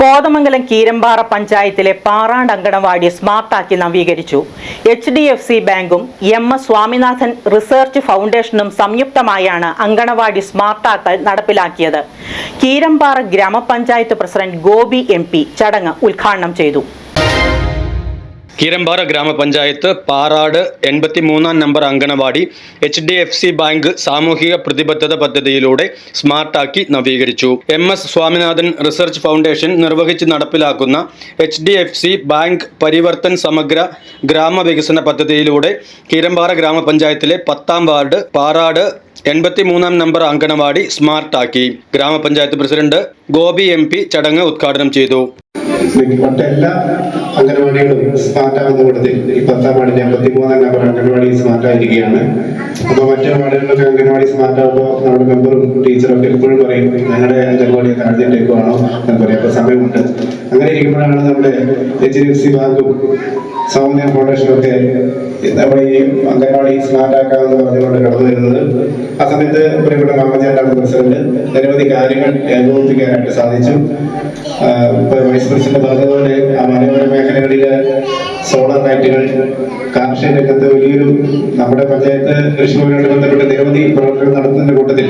കോതമംഗലം കീരമ്പാറ പഞ്ചായത്തിലെ പാറാണ്ട് അങ്കണവാടി സ്മാർട്ടാക്കി നവീകരിച്ചു. എച്ച് ഡി എഫ് സി ബാങ്കും എം എസ് സ്വാമിനാഥൻ റിസർച്ച് ഫൗണ്ടേഷനും സംയുക്തമായാണ് അങ്കണവാടി സ്മാർട്ടാക്കൽ നടപ്പിലാക്കിയത്. കീരമ്പാറ ഗ്രാമപഞ്ചായത്ത് പ്രസിഡന്റ് ഗോപി എം ചടങ്ങ് ഉദ്ഘാടനം ചെയ്തു. കീരമ്പാറ ഗ്രാമപഞ്ചായത്ത് പാറാട് എൺപത്തി മൂന്നാം number anganwadi H D F C bank സാമൂഹിക പ്രതിബദ്ധത പദ്ധതിയിലൂടെ സ്മാർട്ടാക്കി നവീകരിച്ചു. M S Swaminathan research foundation നിർവഹിച്ച് നടപ്പിലാക്കുന്ന H D F C bank Parivartan സമഗ്ര ഗ്രാമവികസന പദ്ധതിയിലൂടെ കീരമ്പാറ ഗ്രാമപഞ്ചായത്തിലെ പത്താം വാർഡ് പാറാട് എൺപത്തി മൂന്നാം നമ്പർ അങ്കണവാടി സ്മാർട്ടാക്കി. ഗ്രാമപഞ്ചായത്ത് പ്രസിഡന്റ് ഗോപി എം പി ചടങ്ങ് ഉദ്ഘാടനം ചെയ്തു. അംഗനവാടികളും സ്മാർട്ട് ആകുന്ന കൂട്ടത്തിൽ ഈ പത്താം വാർഡിന്റെ അമ്പത്തിമൂന്നാം നമ്പർ അംഗൻവാടി സ്മാർട്ട് ആയിരിക്കുകയാണ്. അപ്പൊ മറ്റു വാർഡുകളിലൊക്കെ അംഗൻവാടി സ്മാർട്ട് ആകുമ്പോൾ നമ്മുടെ മെമ്പറും ടീച്ചറും ഒക്കെ എപ്പോഴും പറയും ഞങ്ങളുടെ അംഗനവാടി താഴ്ന്നിട്ടേക്കുവാണോ എന്ന് പറയും. അപ്പൊ സമയമുണ്ട്. അങ്ങനെ ഇരിക്കുമ്പോഴാണ് നമ്മുടെ എച്ച് ഡി എഫ് സി ബാങ്കും സൗമ്യ ഫൗണ്ടേഷനും ഒക്കെ നമ്മുടെ ഈ അംഗൻവാടി സ്മാർട്ട് ആക്കാമെന്ന് പറഞ്ഞുകൊണ്ട് കടന്നു വരുന്നത്. ആ സമയത്ത് പ്രിയപ്പെട്ട മാമചേട്ടാണ് പ്രസിഡന്റ്. നിരവധി കാര്യങ്ങൾ ഏകോപിപ്പിക്കാനായിട്ട് സാധിച്ചു. ഇപ്പൊ വൈസ് പ്രസിഡന്റ് പറഞ്ഞതുപോലെ ആ മലയോര മേഖലകളിൽ സോളാർ ലൈറ്റുകൾ കാർഷിക രംഗത്ത് വലിയൊരു നമ്മുടെ പഞ്ചായത്ത് കൃഷിയുമായിട്ട് ബന്ധപ്പെട്ട് നിരവധി പ്രവർത്തനങ്ങൾ നടത്തുന്ന കൂട്ടത്തിൽ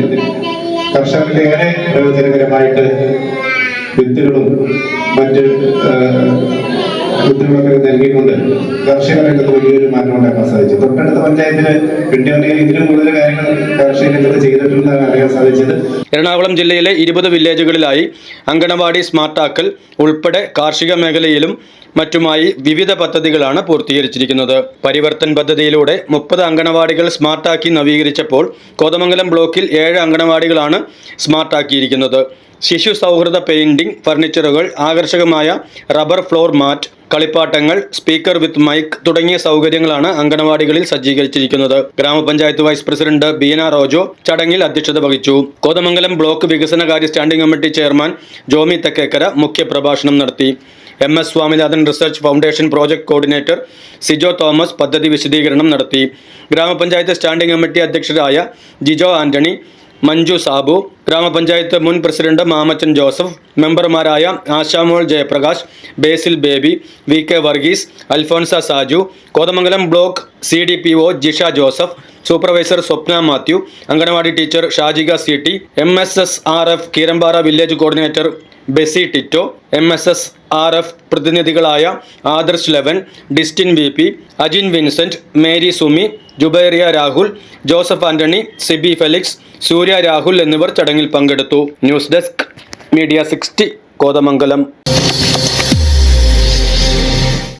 കർഷകർക്ക് ഏറെ പ്രയോജനകരമായിട്ട് വിത്തുകളും മറ്റ് വിത്തുകളൊക്കെ നൽകിക്കൊണ്ട് കാർഷിക രംഗത്ത് വലിയൊരു മാറ്റം ഉണ്ടാക്കാൻ സാധിച്ചു. തൊട്ടടുത്ത പഞ്ചായത്തിന് കിട്ടിയ ഇതിലും കൂടുതൽ കാര്യങ്ങൾ കാർഷിക രംഗത്ത് ചെയ്തിട്ടുണ്ടെന്നാണ് അറിയാൻ സാധിച്ചത്. എറണാകുളം ജില്ലയിലെ ഇരുപത് വില്ലേജുകളിലായി അങ്കണവാടി സ്മാർട്ടാക്കൽ ഉൾപ്പെടെ കാർഷിക മേഖലയിലും മറ്റുമായി വിവിധ പദ്ധതികളാണ് പൂർത്തീകരിച്ചിരിക്കുന്നത്. പരിവർത്തൻ പദ്ധതിയിലൂടെ മുപ്പത് അങ്കണവാടികൾ സ്മാർട്ടാക്കി നവീകരിച്ചപ്പോൾ കോതമംഗലം ബ്ലോക്കിൽ ഏഴ് അങ്കണവാടികളാണ് സ്മാർട്ടാക്കിയിരിക്കുന്നത്. ശിശു സൗഹൃദ പെയിന്റിംഗ് ഫർണിച്ചറുകൾ ആകർഷകമായ റബ്ബർ ഫ്ലോർ മാറ്റ് കളിപ്പാട്ടങ്ങൾ സ്പീക്കർ വിത്ത് മൈക്ക് തുടങ്ങിയ സൗകര്യങ്ങളാണ് അങ്കണവാടികളിൽ സജ്ജീകരിച്ചിരിക്കുന്നത്. ഗ്രാമപഞ്ചായത്ത് വൈസ് പ്രസിഡന്റ് ബീന റോജോ ചടങ്ങിൽ അധ്യക്ഷത വഹിച്ചു. കോതമംഗലം ബ്ലോക്ക് വികസനകാര്യ standing committee chairman Jomy Thekkekkara മുഖ്യപ്രഭാഷണം നടത്തി. M S Swaminathan research foundation project coordinator Sijo Thomas പദ്ധതി വിശദീകരണം നടത്തി. ഗ്രാമപഞ്ചായത്ത് സ്റ്റാൻഡിംഗ് കമ്മിറ്റി അധ്യക്ഷരായ ജിജോ ആന്റണി മഞ്ജു സാബു ഗ്രാമപഞ്ചായത്ത് മുൻ പ്രസിഡന്റ് മാമച്ചൻ ജോസഫ് മെമ്പർമാരായ Ashamol Jayaprakash Basil Baby V K Varghese Alphonsa Saju Kothamangalam block C D P O Jisha Joseph supervisor Swapna Mathew anganwadi teacher Shajika C T M S S R F Keerampara village coordinator Besi Tito M S S R F പ്രതിനിധികളായ Adarsh eleven Distin V P Ajin Vincent Mary Sumi Jubairiya Rahul Joseph Antony Sibi Felix Surya Rahul എന്നിവർ ചടങ്ങിൽ പങ്കെടുത്തു. News desk media sixty Kothamangalam.